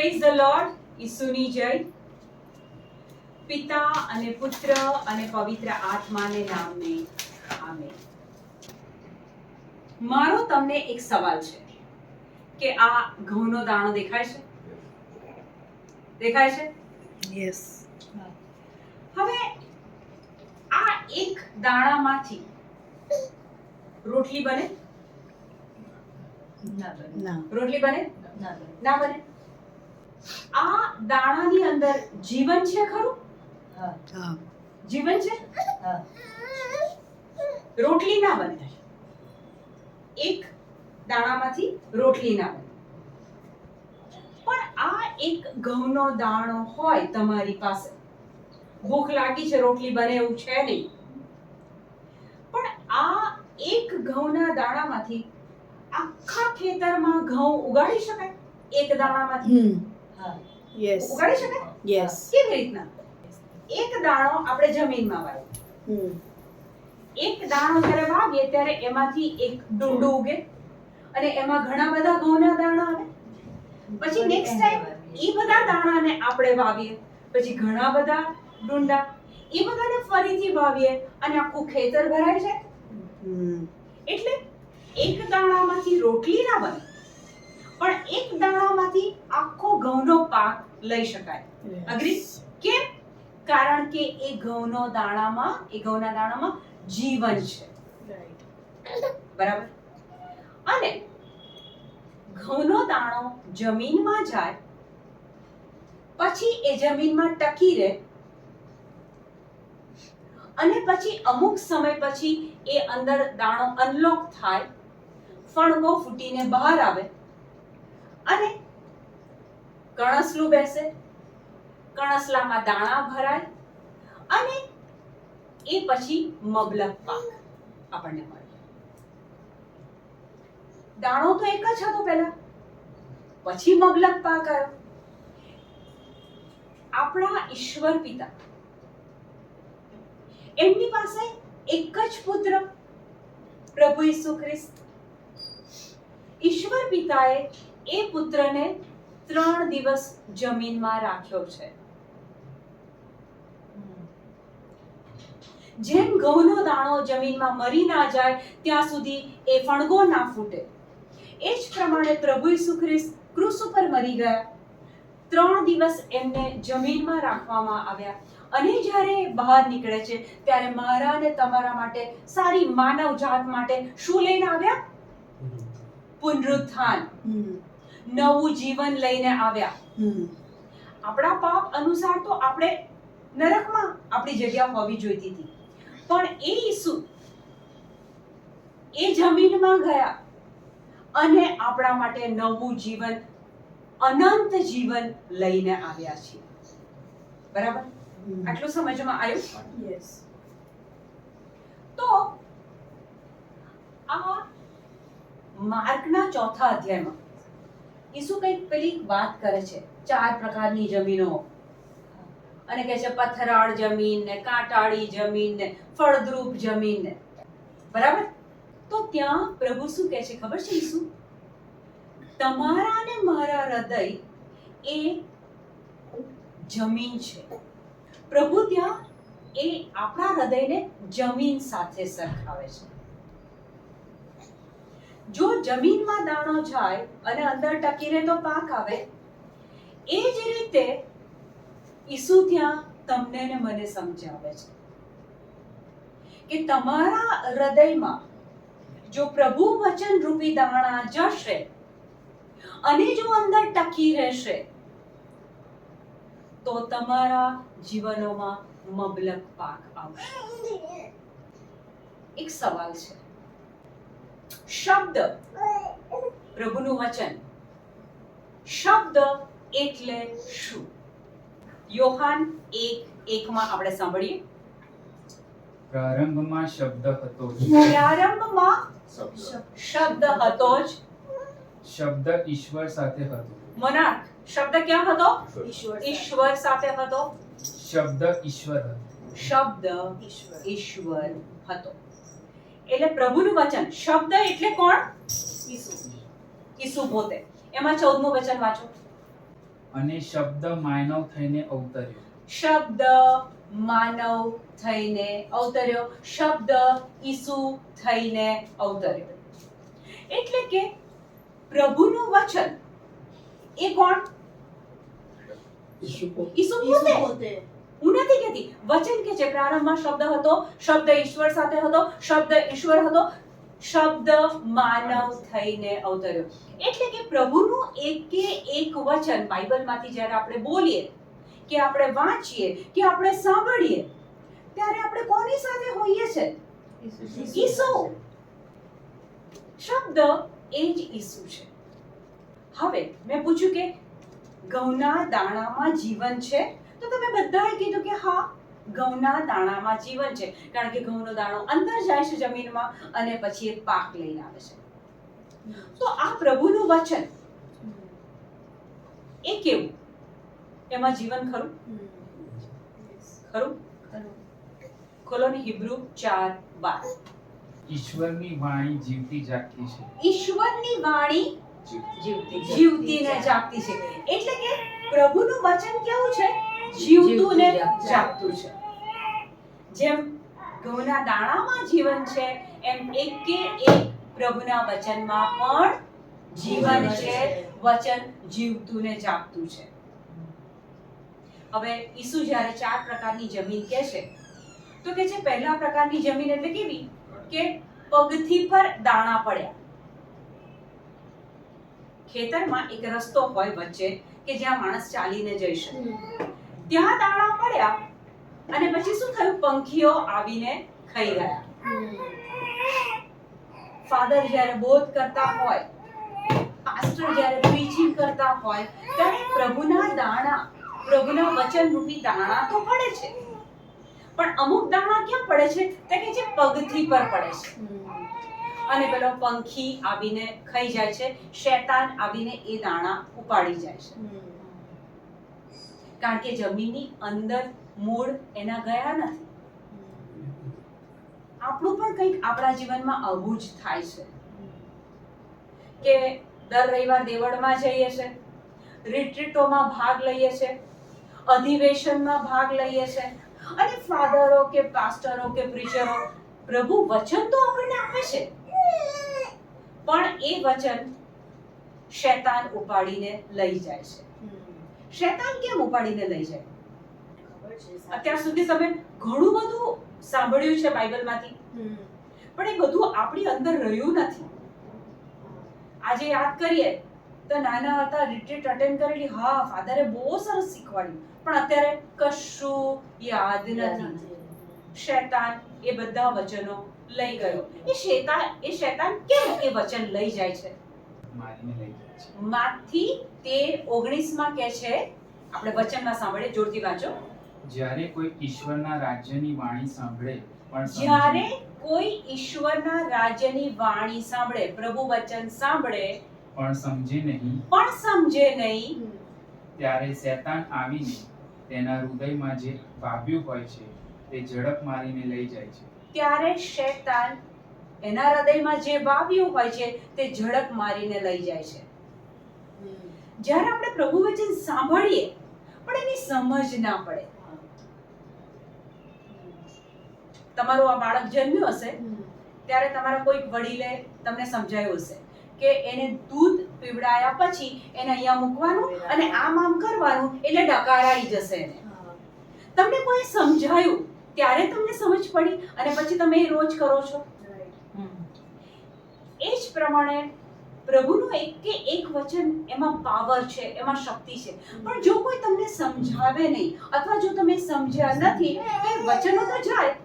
Praise the lord ઈસુની જય. પિતા અને પુત્ર અને પવિત્ર આત્માને નામને. આમે મારો તમને એક સવાલ છે કે આ ઘઉંનો દાણો દેખાય છે? દેખાય છે? યસ હવે આ એક દાણામાંથી રોટલી બને? ના રોટલી બને. ના બને? આ દાણાની અંદર જીવન છે ખરું? જીવન છે? રોટલી ના બને. એક દાણામાંથી રોટલી ના બને. પણ આ એક ઘઉંનો દાણો હોય તમારી પાસે ભૂખ લાગી છે રોટલી બને એવું છે નહીં. પણ આ એક ઘઉંના દાણામાંથી આખા ખેતરમાં ઘઉં ઉગાડી શકાય? એક દાણામાંથી? યસ ઉગાડી શકાય યસ કેવી રીતના? એક દાણો આપણે જમીનમાં વાવીએ. એક દાણો જ્યારે વાવીએ ત્યારે એમાંથી એક ડુંડું ઉગે અને એમાં ઘણા બધા ઘઉંના દાણા આવે. પછી નેક્સ્ટ ટાઈમ એ બધા દાણાને આપણે વાવીએ. પછી ઘણા બધા ડુંડા એ બધાને ફરીથી વાવીએ અને આખું ખેતર ભરાય છે. એટલે એક દાણામાંથી રોટલી ના બને. પણ એક દાણામાંથી આખો ઘઉંનો પાક લઈ શકાય. અગ્રી કેમ? કારણ કે એ ઘઉંનો દાણામાં એ ઘઉંના દાણામાં જીવન છે. બરાબર? અને ઘઉંનો દાણો જમીનમાં જાય પછી એ જમીનમાં ટકી રહે અને પછી અમુક સમય પછી એ અંદર દાણો અનલોક થાય ફણગો ફૂટીને બહાર આવે અને કણસલું બેસે, કણસલામાં દાણા ભરાય અને એ પછી મબલક પાક આપણને મળે. દાણો તો એક જ હતો પહેલા. પછી મબલક પાક આવ્યો આપણા ઈશ્વર પિતા એમની પાસે એક જ પુત્ર, પ્રભુ ઈસુ ખ્રિસ્ત. ઈશ્વર પિતાએ એ પુત્રને ત્રણ દિવસ જમીનમાં રાખ્યો છે. જેમ ઘઉંનો દાણો જમીનમાં મરી ના જાય ત્યાં સુધી એ ફણગો ના ફૂટે. એ જ પ્રમાણે પ્રભુ ઈસુ ખ્રિસ્ત ક્રુસ ઉપર મરી ગયા. ત્રણ દિવસ એમને જમીનમાં રાખવામાં આવ્યા. અને જ્યારે બહાર નીકળે છે ત્યારે મારા અને તમારા માટે સારી માનવ જાત માટે શું લઈને આવ્યા? પુનરુત્થાન. નવું જીવન લઈને આવ્યા. આપણા પાપ અનુસાર તો આપણે નરકમાં આપણી જગ્યા હોવી જોઈતી હતી. પણ એ ઈસુ એ જમીનમાં ગયા અને આપણા માટે નવું જીવન અનંત જીવન લઈને આવ્યા છે બરાબર? આટલું સમજમાં આવ્યું? યસ તો આ માર્કના ચોથા અધ્યાયમાં ઈસુ કંઈક પેલી વાત કરે છે, ચાર પ્રકારની જમીનો. અને કહે છે પથરાળ જમીન ને કાંટાળી જમીન ને ફળદ્રુપ જમીન ને. બરાબર? તો ત્યાં પ્રભુ શું કહે છે ખબર છે ઈસુ? તમારા ને મારા હૃદય એ જમીન છે. પ્રભુ ત્યાં એ આપણા હૃદયને જમીન સાથે સરખાવે છે. જો જમીનમાં દાણો જાય અને અંદર ટકી રહે તો પાક આવે, એ જ રીતે ઈસુ ત્યાં તમને ને મને સમજાવે છે કે તમારા હૃદયમાં જો પ્રભુ વચન રૂપી દાણા જશે અને જો અંદર ટકી રહેશે, તો તમારા જીવનોમાં મબલક પાક આવશે. એક સવાલ છે. શબ્દ. પ્રભુનું વચન. શબ્દ એટલે શું? યોહાન એક એકમાં આપણે સાંભળીએ. પ્રારંભમાં શબ્દ હતો જ. પ્રારંભમાં શબ્દ. હતો જ. શબ્દ ઈશ્વર સાથે હતો. મના શબ્દ ક્યાં હતો? ઈશ્વર ઈશ્વર સાથે હતો. શબ્દ ઈશ્વર હતો. શબ્દ ઈશ્વર. ઈશ્વર હતો. એટલે પ્રભુનું વચન. શબ્દ એટલે કોણ? ઈસુ. ઈસુ પોતે. એમાં ચૌદમું વચન વાંચો. અને શબ્દ માનવ થઈને અવતર્યો. શબ્દ માનવ થઈને અવતર્યો. શબ્દ ઈસુ થઈને અવતર્યો. એટલે કે પ્રભુનું વચન એ કોણ? ઈસુ પોતે. હું નથી કહેતી. વચન કે છે પ્રારંભમાં શબ્દ હતો, શબ્દ ઈશ્વર સાથે હતો, શબ્દ ઈશ્વર હતો, શબ્દ માનવ થઈને અવતર્યો. એટલે કે પ્રભુનું એકે એક વચન બાઇબલમાંથી જ્યારે આપણે બોલીએ, કે આપણે વાંચીએ, કે આપણે સાંભળીએ, ત્યારે આપણે કોની સાથે હોઈએ છે? ઈસુ. શબ્દ એ જ ઈસુ છે. હવે મેં પૂછ્યું કે ઘઉંના દાણામાં જીવન છે? તો તમે બધાએ કીધું કે હા ઘઉંના દાણામાં જીવન છે. કારણ કે ઘઉંનો દાણો અંદર જાય છે જમીનમાં અને પછી એ પાક લઈને આવે છે. તો આ પ્રભુનું વચન એ કેવું? એમાં જીવન ખરું? ખરું? ખોલો ને હિબ્રુ ચાર બાર. ઈશ્વરની વાણી જીવતી જાગતી છે. ઈશ્વરની વાણી જીવતી. જીવતી ને જાગતી છે. એટલે કે પ્રભુનું વચન કેવું છે? જીવતું ને જાગતું છે. જેમ ઘઉંના દાણામાં જીવન છે એમ એકે એક પ્રભુના વચનમાં પણ જીવન છે વચન જીવતું ને જાગતું છે. હવે ઈસુ જ્યારે ચાર પ્રકારની જમીન કહે છે તો કે છે પહેલા પ્રકારની જમીન એટલે કેવી? કે પગથી પર દાણા પડ્યા. ખેતરમાં એક રસ્તો હોય વચ્ચે કે જ્યાં માણસ ચાલીને જઈ શકે. ત્યાં દાણા પડ્યા અને પછી શું થયું? પંખીઓ આવીને ખાઈ ગયા. ફાધર જ્યારે બોધ કરતા હોય પાસ્ટર જ્યારે પ્રીચિંગ કરતા હોય, ત્યારે પ્રભુના દાણા, પ્રભુના વચન રૂપી દાણા તો પડે છે. પણ અમુક દાણા ક્યાં પડે છે? તે કે જે પગથી પર પડે છે. અને પેલો પંખી આવીને ખાઈ જાય છે, શેતાન આવીને એ દાણા ઉપાડી જાય છે. કારણ કે જમીનની અંદર મૂળ એના ગયા નથી. આપણું પણ કંઈક આપણા જીવનમાં આવું જ થાય છે. કે દર રવિવાર દેવળમાં જઈએ છે રિટ્રીટોમાં ભાગ લઈએ છે, અધિવેશનમાં ભાગ લઈએ છે, અને ફાધરો કે પાસ્ટરો કે પ્રીચરો પ્રભુ વચન તો આપણને આપે છે. પણ એ વચન શેતાન ઉપાડીને લઈ જાય છે. શૈતાન કેમ ઉપાડીને લઈ જાય? અત્યાર સુધી તમે ઘણું બધું સાંભળ્યું છે બાઇબલમાંથી. પણ એ બધું આપણી અંદર રહ્યું નથી. આજે યાદ કરીએ તો નાના હતા રિટ્રીટ અટેન્ડ કરેલી. હા ફાધરે બહુ સરસ શીખવાડ્યું. પણ અત્યારે કશું યાદ નથી. શેતાન એ બધા વચનો લઈ ગયો. એ શેતાન એ શેતાન કેમ એ વચન લઈ જાય છે? મારીને લઈ જાય છે માથી તેર ઓગણીસમાં કે છે આપણે વચનમાં સાંભળે જોરથી વાંચો. જ્યારે કોઈ ઈશ્વરના રાજ્યની વાણી સાંભળે પણ જ્યારે કોઈ ઈશ્વરના રાજ્યની વાણી સાંભળે પ્રભુ વચન સાંભળે પણ સમજે નહીં. પણ સમજે નહીં. ત્યારે શેતાન આવીને તેના હૃદયમાં જે ભાવ્યું હોય છે તે ઝડપ મારીને લઈ જાય છે. ત્યારે શેતાન એના હૃદયમાં જે વાવ્યું હોય છે તે ઝડપ મારીને લઈ જાય છે. જ્યારે આપણે પ્રભુ વચન સાંભળીએ પણ એની સમજ ના પડે. તમારો આ બાળક જન્મ્યો હશે ત્યારે તમારા કોઈક વડીલે તમને સમજાયું હશે કે એને દૂધ પીવડાયા પછી એને અહીંયા મૂકવાનું અને આમ આમ કરવાનું એટલે ડકારાઈ જશે એને. તમને કોઈ સમજાયું ત્યારે તમને સમજ પડી અને પછી તમે એ રોજ કરો છો? એ જ પ્રમાણે પ્રભુનું એક કે એક વચન એમાં પાવર છે એમાં શક્તિ છે. પણ જો કોઈ તમને સમજાવે નહીં અથવા જો તમે સમજ્યા નથી તો વચનો તો જાય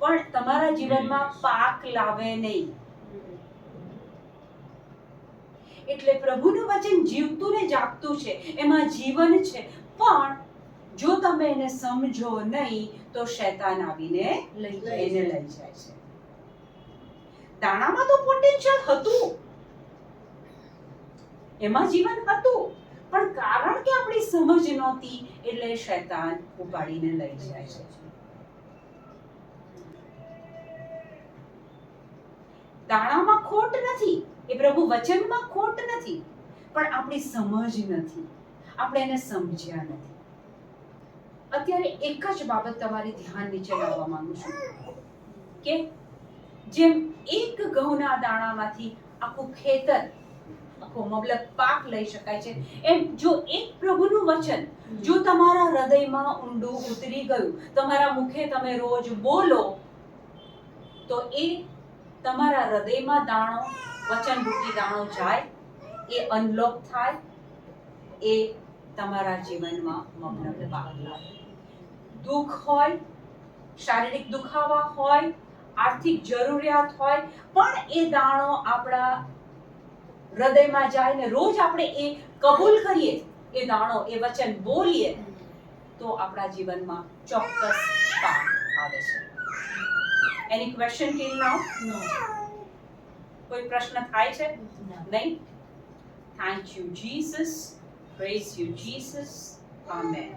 પણ તમારા જીવનમાં પાક લાવે નહીં. એટલે પ્રભુનું વચન જીવતું ને જાગતું છે એમાં જીવન છે પણ જો તમે એને સમજો નહીં તો શેતાન આવીને લઈ એને લઈ જાય છે. દાણામાં તો પોટેન્શિયલ હતું. એમાં જીવન હતું. પણ કારણ કે આપણી સમજ નહોતી, એટલે શૈતાન ઉપાડીને લઈ જાય છે. દાણામાં ખોટ નથી. એ પ્રભુ વચનમાં ખોટ નથી. પણ આપણી સમજ નથી. આપણે એને સમજ્યા નથી. અત્યારે એક જ બાબત તમારી ધ્યાન નીચે લાવવા માંગુ છું. કે જેમ એક ઘઉંના દાણામાંથી આખું ખેતર આખો પાક લઈ શકાય છે. એમ જો એક પ્રભુનું વચન જો તમારા હૃદયમાં ઊંડું ઉતરી ગયું, તમારા મુખે તમે રોજ બોલો, તો એ તમારા હૃદયમાં દાણો, વચન રૂપી દાણો જાય, એ અનલોક થાય, એ તમારા જીવનમાં મબલક પાક લાવે. દુઃખ હોય, શારીરિક દુખાવા હોય, આર્થિક જરૂરિયાત હોય, પણ એ દાણો આપણા હૃદયમાં જાય ને રોજ આપણે એ કબૂલ કરીએ એ દાણો એ વચન બોલીએ તો આપણા જીવનમાં ચોક્કસ પાક આવે છે. એની ક્વેશ્ચન ટીલ નાઉ કોઈ પ્રશ્ન થાય છે? નહીં? Thank you Jesus praise you Jesus amen